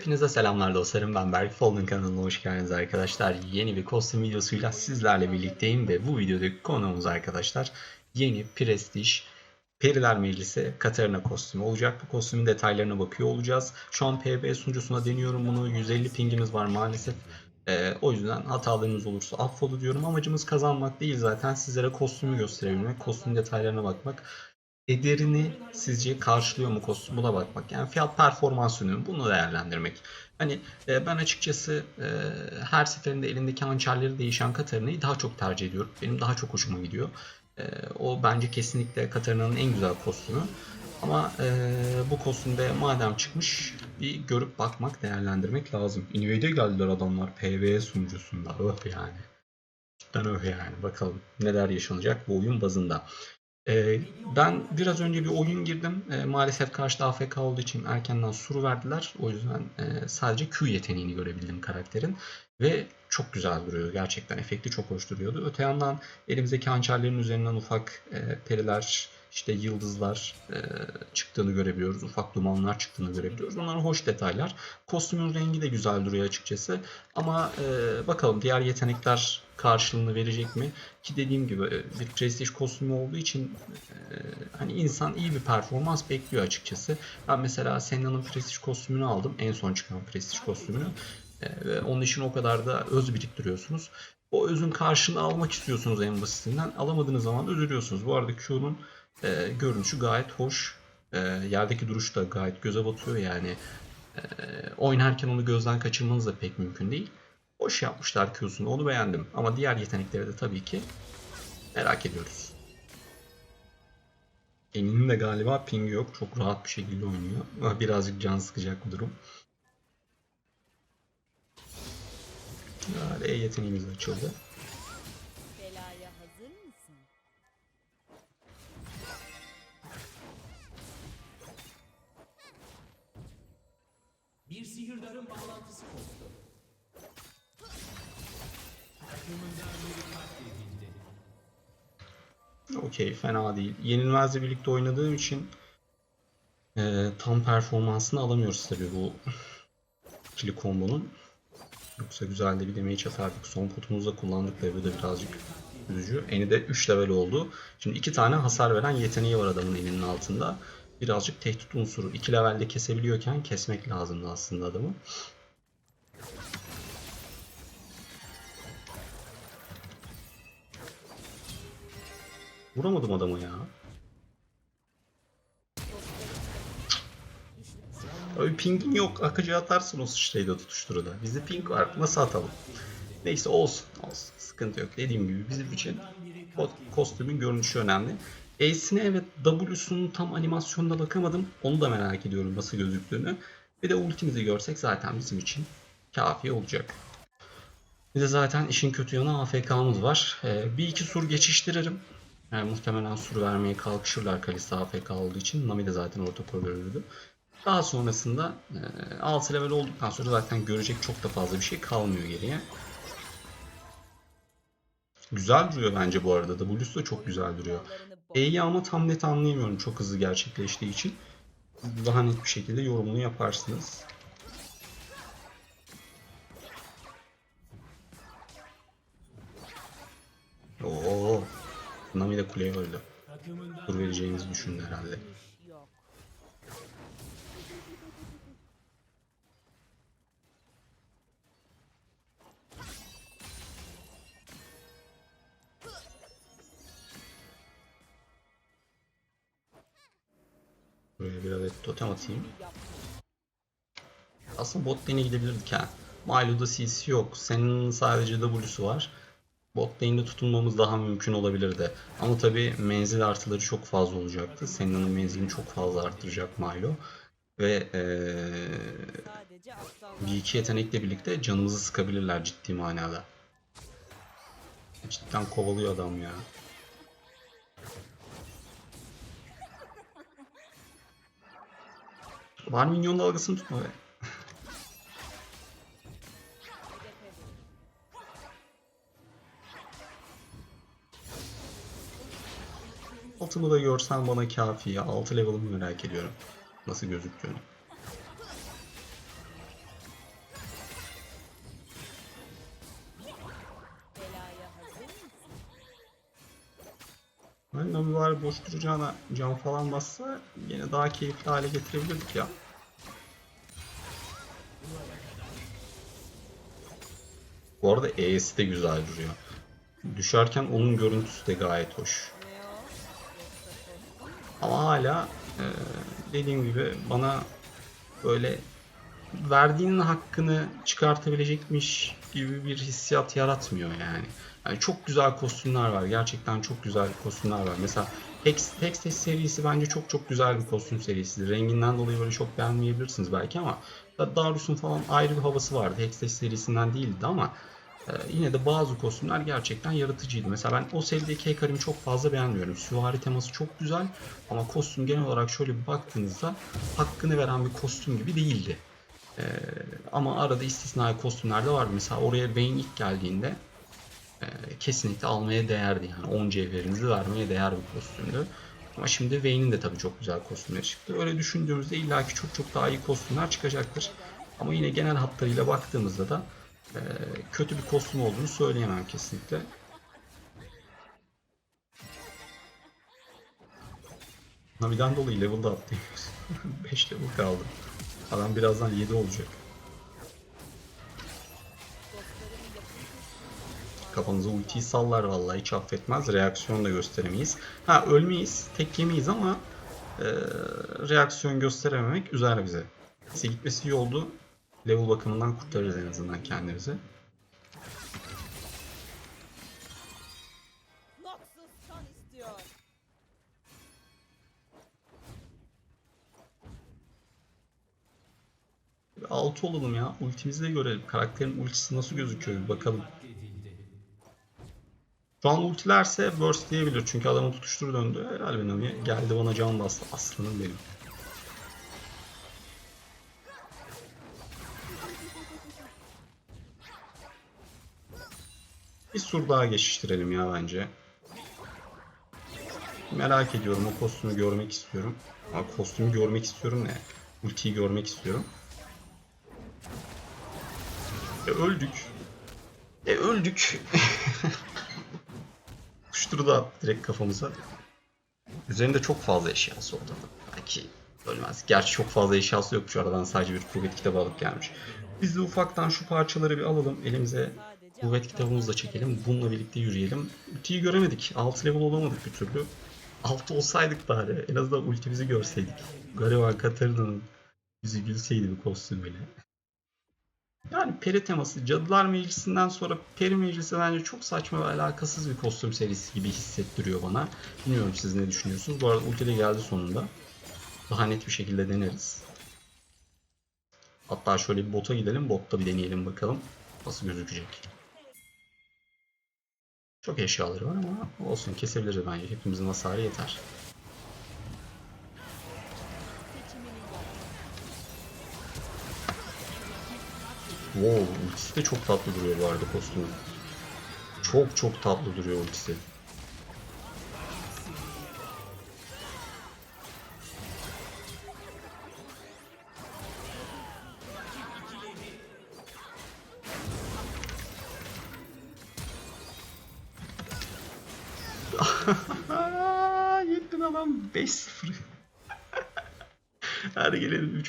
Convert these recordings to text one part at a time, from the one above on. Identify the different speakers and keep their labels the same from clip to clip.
Speaker 1: Hepinize selamlar dostlarım. Ben Berk Folden kanalına hoş geldiniz arkadaşlar. Yeni bir kostüm videosuyla sizlerle birlikteyim ve bu videodaki konuğumuz arkadaşlar yeni Prestige Periler Meclisi Katarina kostümü olacak. Bu kostümün detaylarına bakıyor olacağız. Şu an PB sunucusuna deniyorum bunu. 150 pingimiz var maalesef. Ee, o yüzden hatalarınız olursa affola diyorum. Amacımız kazanmak değil zaten sizlere kostümü gösterebilmek, kostüm detaylarına bakmak ederini sizce karşılıyor mu kostüm buna bakmak. Yani fiyat performansını bunu değerlendirmek. Hani e, ben açıkçası e, her seferinde elindeki hançerleri değişen Katarina'yı daha çok tercih ediyorum. Benim daha çok hoşuma gidiyor. E, o bence kesinlikle Katarina'nın en güzel kostümü. Ama e, bu kostümde madem çıkmış bir görüp bakmak, değerlendirmek lazım. Invade'e geldiler adamlar PvE sunucusunda. Öh yani. Cidden öh yani. Bakalım neler yaşanacak bu oyun bazında. Ee, ben biraz önce bir oyun girdim. Ee, maalesef karşıda AFK olduğu için erkenden sur verdiler. O yüzden e, sadece Q yeteneğini görebildim karakterin. Ve çok güzel duruyor. Gerçekten efekti çok hoş duruyordu. Öte yandan elimizdeki hançerlerin üzerinden ufak e, periler, işte yıldızlar e, çıktığını görebiliyoruz. Ufak dumanlar çıktığını görebiliyoruz. Bunlar hoş detaylar. Kostümün rengi de güzel duruyor açıkçası. Ama bakalım diğer yetenekler karşılığını verecek mi? Ki dediğim gibi e, bir prestij kostümü olduğu için e, hani insan iyi bir performans bekliyor açıkçası. Ben mesela Senna'nın prestij kostümünü aldım. En son çıkan prestij kostümünü. E, ve onun için o kadar da öz biriktiriyorsunuz. O özün karşılığını almak istiyorsunuz en basitinden. Alamadığınız zaman da üzülüyorsunuz. Bu arada Q'nun e, görünüşü gayet hoş. E, yerdeki duruş da gayet göze batıyor yani. E, oynarken onu gözden kaçırmanız da pek mümkün değil. Hoş yapmışlar Q'sunu onu beğendim. Ama diğer yetenekleri de tabii ki merak ediyoruz. Emin'in de galiba pingi yok. Çok rahat bir şekilde oynuyor. Ama Birazcık can sıkacak bu durum. E yeteneğimiz açıldı.
Speaker 2: Belaya hazır mısın?
Speaker 3: Bir sihirdarın bağlantısı koptu.
Speaker 1: Okey fena değil. Yenilmezle birlikte oynadığım için e, tam performansını alamıyoruz tabii bu ikili kombonun. Yoksa güzel de bir damage atardık. Son potumuzda kullandık ve bu da birazcık üzücü. Eni de 3 level oldu. Şimdi iki tane hasar veren yeteneği var adamın elinin altında. Birazcık tehdit unsuru. 2 levelde kesebiliyorken kesmek lazımdı aslında adamı. Vuramadım adamı ya. Abi pingin yok. Akıcı atarsın o sıçrayı da tutuşturu da. Bizde ping var. Nasıl atalım? Neyse olsun. Olsun. Sıkıntı yok. Dediğim gibi bizim için ko- kostümün görünüşü önemli. Ace'ine evet W'sunun tam animasyonuna bakamadım. Onu da merak ediyorum nasıl gözüktüğünü. Bir de ultimizi görsek zaten bizim için kafi olacak. Bir de zaten işin kötü yanı AFK'mız var. Ee, bir iki sur geçiştiririm. Yani muhtemelen sur vermeye kalkışırlar Kalista AFK olduğu için. Nami de zaten orta koridoruydu. Daha sonrasında e, 6 level olduktan sonra zaten görecek çok da fazla bir şey kalmıyor geriye. Güzel duruyor bence bu arada. W'su da çok güzel duruyor. E'yi ama tam net anlayamıyorum çok hızlı gerçekleştiği için. Daha net bir şekilde yorumunu yaparsınız. Nami de kuleye öldü. Tur vereceğimizi düşündü herhalde. Böyle bir adet totem atayım. Aslında bot lane'e gidebilirdik ha. Milo'da CC yok. Senin sadece W'su var. Bot lane'de tutulmamız daha mümkün olabilirdi. Ama tabi menzil artıları çok fazla olacaktı. Senin'in menzilini çok fazla arttıracak Milo. Ve ee, bir iki yetenekle birlikte canımızı sıkabilirler ciddi manada. Cidden kovalıyor adam ya. Var minyon dalgasını tutma be. altılı da görsen bana kafi ya. 6 level'ımı merak ediyorum. Nasıl gözüktüğünü. Benden bari boş duracağına cam falan bassa yine daha keyifli hale getirebilirdik ya. Bu arada E'si de güzel duruyor. Düşerken onun görüntüsü de gayet hoş. Ama hala e, dediğim gibi bana böyle verdiğinin hakkını çıkartabilecekmiş gibi bir hissiyat yaratmıyor yani. Yani çok güzel kostümler var. Gerçekten çok güzel kostümler var. Mesela Hex, Hextech serisi bence çok çok güzel bir kostüm serisidir. Renginden dolayı böyle çok beğenmeyebilirsiniz belki ama Darius'un falan ayrı bir havası vardı. Hextech serisinden değildi ama yine de bazı kostümler gerçekten yaratıcıydı. Mesela ben o serideki Hekarim'i çok fazla beğenmiyorum. Süvari teması çok güzel ama kostüm genel olarak şöyle bir baktığınızda hakkını veren bir kostüm gibi değildi. Ee, ama arada istisnai kostümler de vardı. Mesela oraya Vayne ilk geldiğinde e, kesinlikle almaya değerdi. Yani 10 cevherinizi vermeye değer bir kostümdü. Ama şimdi Vayne'in de tabii çok güzel kostümleri çıktı. Öyle düşündüğümüzde illaki çok çok daha iyi kostümler çıkacaktır. Ama yine genel hatlarıyla baktığımızda da e, kötü bir kostüm olduğunu söyleyemem kesinlikle. Navi'den dolayı level da atlayamıyoruz. 5 level kaldı. Adam birazdan 7 olacak. Kafanıza ultiyi sallar vallahi hiç affetmez. Reaksiyon da gösteremeyiz. Ha ölmeyiz, tek yemeyiz ama e, reaksiyon gösterememek üzer bize. Neyse gitmesi iyi oldu. Level bakımından kurtarırız en azından kendimizi. 6 olalım ya. Ultimizi de görelim. Karakterin ultisi nasıl gözüküyor bir bakalım. Şu an ultilerse burst diyebilir. Çünkü adamın tutuşturu döndü. Helal be Nami. Geldi bana can bastı. Aslanım benim. Bir sur daha geçiştirelim ya bence. Merak ediyorum. O kostümü görmek istiyorum. Ama kostümü görmek istiyorum ne? Ultiyi görmek istiyorum. E öldük. E öldük. Kuşturu da direkt kafamıza. Üzerinde çok fazla eşyası oldu. Belki ölmez. Gerçi çok fazla eşyası yok şu aradan sadece bir kuvvet kitabı alıp gelmiş. Biz de ufaktan şu parçaları bir alalım. Elimize kuvvet kitabımızı da çekelim. Bununla birlikte yürüyelim. Ultiyi göremedik. 6 level olamadık bir türlü. 6 olsaydık bari. En azından ultimizi görseydik. Gariban Katarina'nın yüzü gülseydi bir kostümüyle. Yani peri teması Cadılar Meclisi'nden sonra Peri Meclisi bence çok saçma ve alakasız bir kostüm serisi gibi hissettiriyor bana. Bilmiyorum siz ne düşünüyorsunuz. Bu arada ulti geldi sonunda. Daha net bir şekilde deneriz. Hatta şöyle bir bota gidelim. Botta bir deneyelim bakalım. Nasıl gözükecek. Çok eşyaları var ama olsun kesebiliriz bence. Hepimizin hasarı yeter. Wow, ultisi de çok tatlı duruyor bu arada kostümün. Çok çok tatlı duruyor ultisi.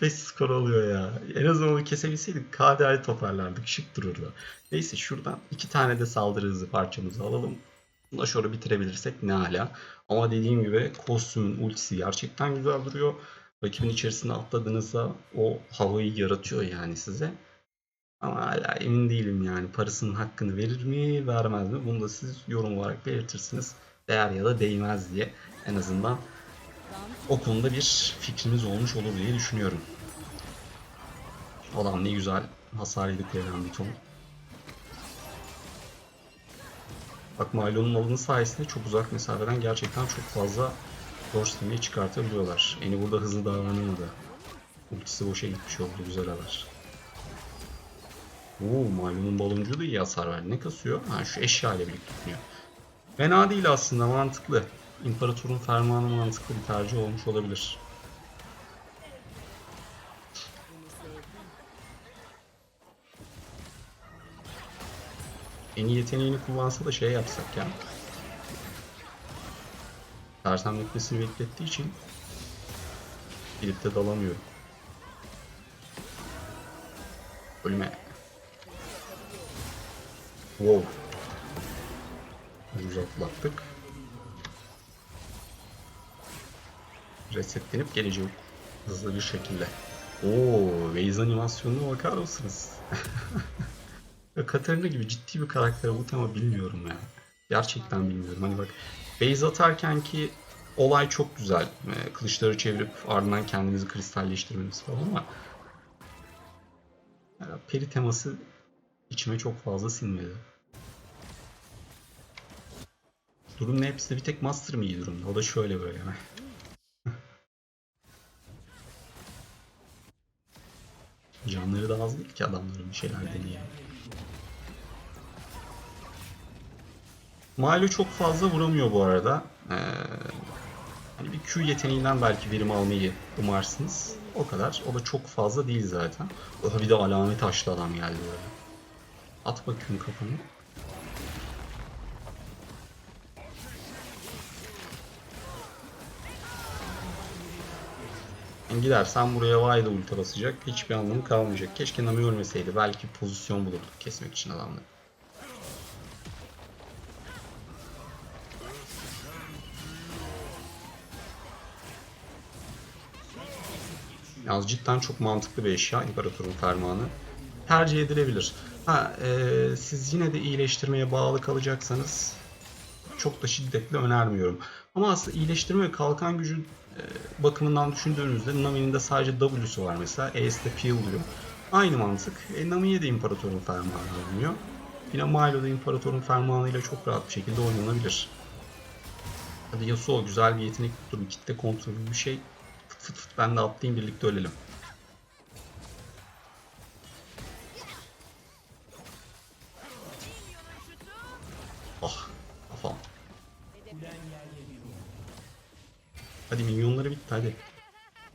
Speaker 1: 3-5 skor oluyor ya. En azından onu kesebilseydik KDA'yı toparlardık. Şık dururdu. Neyse şuradan iki tane de saldırı hızı parçamızı alalım. Bunu şöyle bitirebilirsek ne hala. Ama dediğim gibi kostümün ultisi gerçekten güzel duruyor. Rakibin içerisine atladığınızda o havayı yaratıyor yani size. Ama hala emin değilim yani parasının hakkını verir mi vermez mi? Bunu da siz yorum olarak belirtirsiniz. Değer ya da değmez diye en azından o konuda bir fikrimiz olmuş olur diye düşünüyorum. Adam ne güzel hasar yedik veren bir ton. Bak Milo'nun alını sayesinde çok uzak mesafeden gerçekten çok fazla dorslemeyi çıkartabiliyorlar. Eni burada hızlı davranamadı. Ultisi boşa gitmiş oldu güzel haber. Oo, Milo'nun baloncuğu da iyi hasar verdi. Ne kasıyor? Ha şu eşya ile birlikte gidiyor. Fena değil aslında mantıklı. İmparatorun fermanı mantıklı bir tercih olmuş olabilir. En iyi yeteneğini kullansa da şey yapsak ya. sersemletmesini beklettiği için gidip de dalamıyorum. Ölme. Wow. Ucuz atlattık. Resetlenip gelecek hızlı bir şekilde. Oo, Waze animasyonuna bakar mısınız? Katarina gibi ciddi bir karaktere bu tema bilmiyorum ya. Gerçekten bilmiyorum. Hani bak base atarken ki olay çok güzel. Ee, Kılıçları çevirip ardından kendinizi kristalleştirmeniz falan ama peri teması içime çok fazla sinmedi. Durum ne hepsi de bir tek Master mı iyi durumda? O da şöyle böyle Canları da az değil ki adamların bir şeyler deneyelim. Milo çok fazla vuramıyor bu arada. Ee, hani bir Q yeteneğinden belki verim almayı umarsınız. O kadar. O da çok fazla değil zaten. Oha bir de alamet taşlı adam geldi böyle. At bakayım kafanı. Yani gidersen buraya Vayda ulti basacak. Hiçbir anlamı kalmayacak. Keşke Nami ölmeseydi. Belki pozisyon bulurduk kesmek için adamları. Yalnız cidden çok mantıklı bir eşya İmparatorun Fermanı. Tercih edilebilir. Ha, e, siz yine de iyileştirmeye bağlı kalacaksanız çok da şiddetle önermiyorum. Ama aslında iyileştirme ve kalkan gücü e, bakımından düşündüğünüzde Nami'nin de sadece W'su var mesela. E'si de P. Aynı mantık. E, Nami'ye de İmparatorun Fermanı oynuyor. Yine Milo da İmparatorun Fermanı ile çok rahat bir şekilde oynanabilir. Hadi Yasuo güzel bir yetenek. Bir kitle kontrolü bir şey. Fıt fıt fıt ben de atlayayım birlikte ölelim. Hadi minyonları bitti hadi.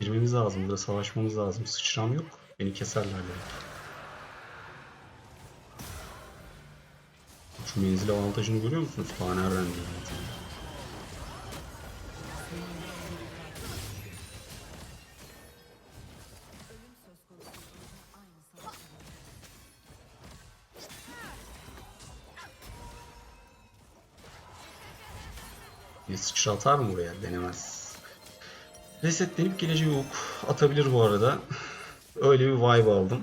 Speaker 1: Girmemiz lazım burada savaşmamız lazım. Sıçram yok. Beni keserler direkt. Şu menzil avantajını görüyor musunuz? Diyeyim zaten. Bir sıçra mı buraya? Denemez. Resetlenip geleceği hook atabilir bu arada. Öyle bir vibe aldım.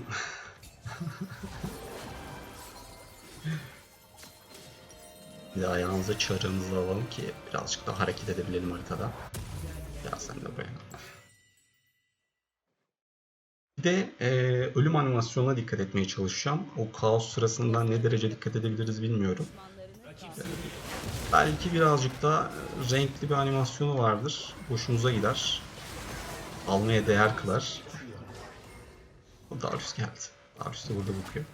Speaker 1: bir de ayağımıza çarığımızı alalım ki birazcık daha hareket edebilelim haritada. Ya sen de buraya. Bir de e, ölüm animasyonuna dikkat etmeye çalışacağım. O kaos sırasında ne derece dikkat edebiliriz bilmiyorum.
Speaker 2: Düşmanlarını
Speaker 1: Belki birazcık daha renkli bir animasyonu vardır. Hoşunuza gider. Almaya değer kılar. O Darius geldi. Darius da burada bakıyor.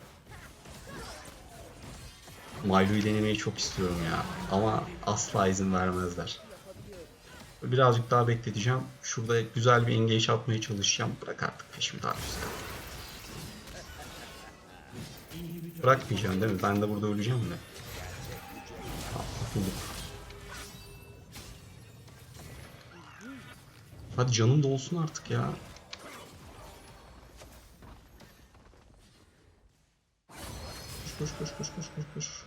Speaker 1: Milo'yu denemeyi çok istiyorum ya. Ama asla izin vermezler. Birazcık daha bekleteceğim. Şurada güzel bir engage atmaya çalışacağım. Bırak artık peşimi Darius ya. Bırakmayacağım değil mi? Ben de burada öleceğim mi? Kurtulduk. Hadi canım da olsun artık ya. Koş koş koş koş koş koş.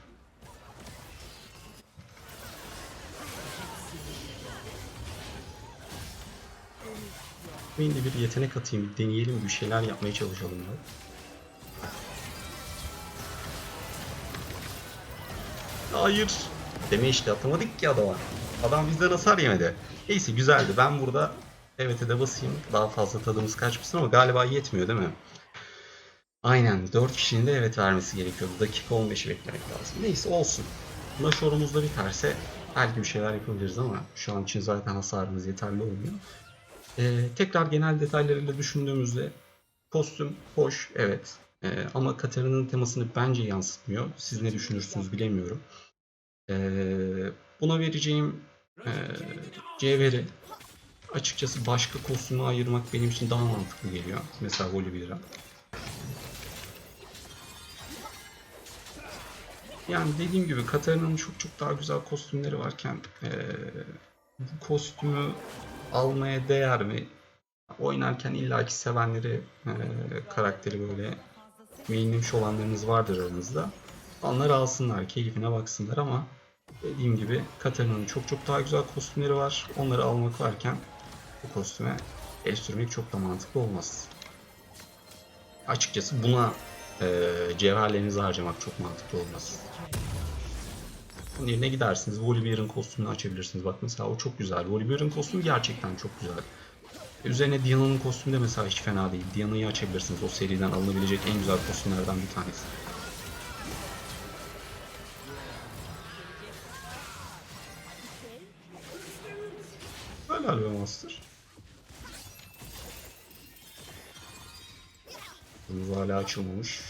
Speaker 1: Ben de bir yetenek atayım, deneyelim, bir şeyler yapmaya çalışalım ya. Hayır. Deme işte atamadık ki adama. Adam bizden hasar yemedi. Neyse güzeldi. Ben burada evet'e de basayım. Daha fazla tadımız kaçmasın ama galiba yetmiyor değil mi? Aynen. 4 kişinin de evet vermesi gerekiyordu. Dakika 15'i beklemek lazım. Neyse olsun. Nashor'umuz da biterse belki bir şeyler yapabiliriz ama şu an için zaten hasarımız yeterli olmuyor. Ee, tekrar genel detaylarıyla düşündüğümüzde kostüm hoş evet Ee, ama Katarina'nın temasını bence yansıtmıyor. Siz ne düşünürsünüz bilemiyorum. Ee, buna vereceğim e, cevheri açıkçası başka kostüme ayırmak benim için daha mantıklı geliyor. Mesela Volibear'a. Yani dediğim gibi Katarina'nın çok çok daha güzel kostümleri varken e, bu kostümü almaya değer mi? Oynarken illaki sevenleri, e, karakteri böyle mainlemiş olanlarınız vardır aranızda. Onlar alsınlar, keyfine baksınlar ama dediğim gibi Katarina'nın çok çok daha güzel kostümleri var. Onları almak varken bu kostüme el sürmek çok da mantıklı olmaz. Açıkçası buna e, cevherlerinizi harcamak çok mantıklı olmaz. Bunun yerine gidersiniz. Volibear'ın kostümünü açabilirsiniz. Bak mesela o çok güzel. Volibear'ın kostümü gerçekten çok güzel. Üzerine Diana'nın kostümü de mesela hiç fena değil. Diana'yı açabilirsiniz. O seriden alınabilecek en güzel kostümlerden bir tanesi. Helal be Master. Bunun hala açılmamış.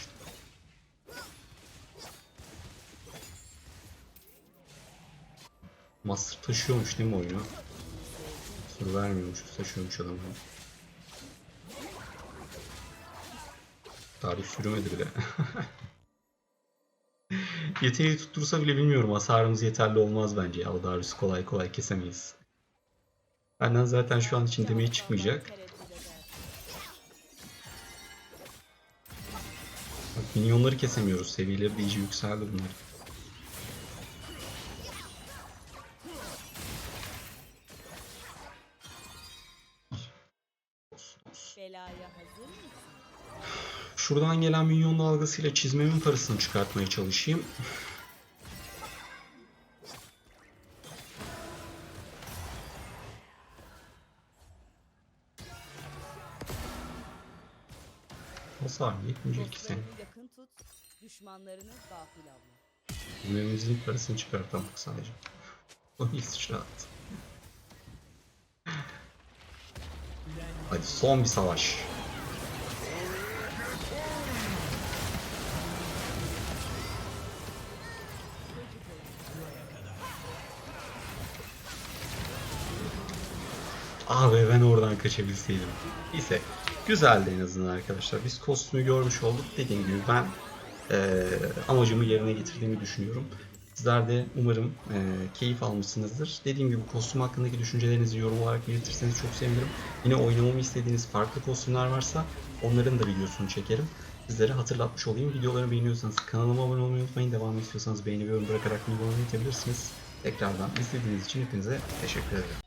Speaker 1: Master taşıyormuş değil mi oyunu? Soru vermiyormuş, taşıyormuş adam. Tarih sürmedi bile. Yeteneği tuttursa bile bilmiyorum. Hasarımız yeterli olmaz bence ya. O Darius'u kolay kolay kesemeyiz. Benden zaten şu an için demeye çıkmayacak. Bak minyonları kesemiyoruz. Seviyeleri de iyice yükseldi bunlar. Şuradan gelen minyon dalgasıyla çizmemin parasını çıkartmaya çalışayım. Yetmeyecek ki senin.
Speaker 2: Dostlarını yakın tut, düşmanlarını gafil avla.
Speaker 1: Çizmemizin parasını çıkartamadık sadece. O ilk sıçrattı. Hadi son bir savaş. Ah be ben oradan kaçabilseydim. Neyse. Güzeldi en azından arkadaşlar. Biz kostümü görmüş olduk. Dediğim gibi ben eee, amacımı yerine getirdiğimi düşünüyorum. Sizler de umarım eee, keyif almışsınızdır. Dediğim gibi kostüm hakkındaki düşüncelerinizi yorum olarak belirtirseniz çok sevinirim. Yine oynamamı istediğiniz farklı kostümler varsa onların da videosunu çekerim. Sizlere hatırlatmış olayım. Videolarımı beğeniyorsanız kanalıma abone olmayı unutmayın. Devam istiyorsanız beğeni ve yorum bırakarak videolarımı itebilirsiniz. Tekrardan izlediğiniz için hepinize teşekkür ederim.